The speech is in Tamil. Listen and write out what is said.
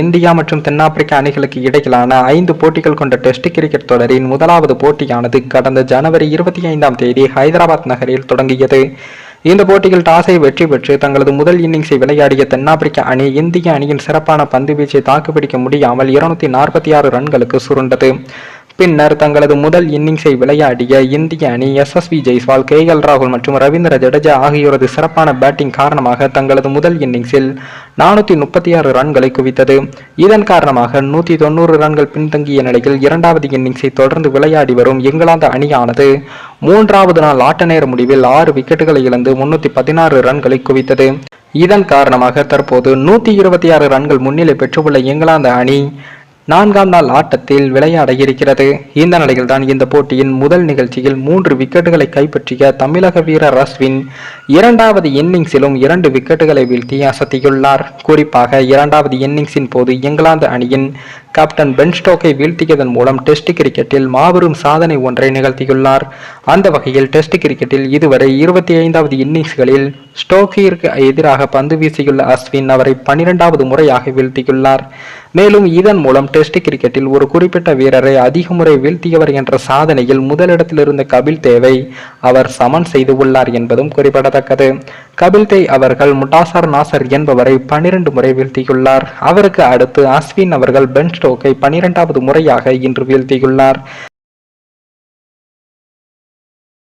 இந்தியா மற்றும் தென்னாப்பிரிக்க அணிகளுக்கு இடையிலான ஐந்து போட்டிகள் கொண்ட டெஸ்ட் கிரிக்கெட் தொடரின் முதலாவது போட்டியானது கடந்த ஜனவரி இருபத்தி ஐந்தாம் தேதி ஹைதராபாத் நகரில் தொடங்கியது. இந்த போட்டியில் டாஸை வெற்றி பெற்று தங்களது முதல் இன்னிங்ஸை விளையாடிய தென்னாப்பிரிக்க அணி இந்திய அணியின் சிறப்பான பந்து வீச்சை தாக்குப்பிடிக்க முடியாமல் இருநூத்தி நாற்பத்தி ஆறு ரன்களுக்கு சுருண்டது. பின்னர் தங்களது முதல் இன்னிங்ஸை விளையாடிய இந்திய அணி எஸ்எஸ்வி ஜெய்ஸ்வால் கே எல் ராகுல் மற்றும் ரவீந்திர ஜடேஜா ஆகியோரது சிறப்பான பேட்டிங் காரணமாக தங்களது முதல் இன்னிங்ஸில் நானூற்றி முப்பத்தி ஆறு ரன்களை குவித்தது. இதன் காரணமாக நூற்றி தொண்ணூறு ரன்கள் பின்தங்கிய நிலையில் இரண்டாவது இன்னிங்ஸை தொடர்ந்து விளையாடி வரும் இங்கிலாந்து அணியானது மூன்றாவது நாள் ஆட்ட நேர முடிவில் ஆறு விக்கெட்டுகளை இழந்து முன்னூற்றி பதினாறு ரன்களை குவித்தது. இதன் காரணமாக தற்போது நூற்றி இருபத்தி ஆறு ரன்கள் முன்னிலை பெற்றுள்ள இங்கிலாந்து அணி நான்காம் நாள் ஆட்டத்தில் விளையாட இருக்கிறது இந்த நிலையில்தான் இந்த போட்டியின் முதல் நிகழ்ச்சியில் மூன்று விக்கெட்டுகளை கைப்பற்றிய தமிழக வீரர் அஸ்வின் இரண்டாவது இன்னிங்ஸிலும் இரண்டு விக்கெட்டுகளை வீழ்த்தி அசத்தியுள்ளார். குறிப்பாக இரண்டாவது இன்னிங்ஸின் போது இங்கிலாந்து அணியின் கேப்டன் பென் ஸ்டோக்கை வீழ்த்தியதன் மூலம் டெஸ்ட் கிரிக்கெட்டில் மாபெரும் சாதனை ஒன்றை நிகழ்த்தியுள்ளார். அந்த வகையில் டெஸ்ட் கிரிக்கெட்டில் இதுவரை இருபத்தி ஐந்தாவது இன்னிங்ஸ்களில் ஸ்டோக்கிற்கு எதிராக பந்து வீசியுள்ள அஸ்வின் அவரை பனிரெண்டாவது முறையாக வீழ்த்தியுள்ளார். மேலும் இதன் மூலம் டெஸ்ட் கிரிக்கெட்டில் ஒரு குறிப்பிட்ட வீரரை அதிக முறை வீழ்த்தியவர் என்ற சாதனையில் முதலிடத்தில் இருந்த கபில் தேவை அவர் சமன் செய்து உள்ளார் என்பதும் குறிப்பிடத்தக்கது. கபில்தே அவர்கள் முட்டாசர் நாசர் என்பவரை பனிரெண்டு முறை வீழ்த்தியுள்ளார். அவருக்கு அடுத்து அஸ்வின் அவர்கள் பென் ஸ்டோக்கை பனிரெண்டாவது முறையாக இன்று வீழ்த்தியுள்ளார்.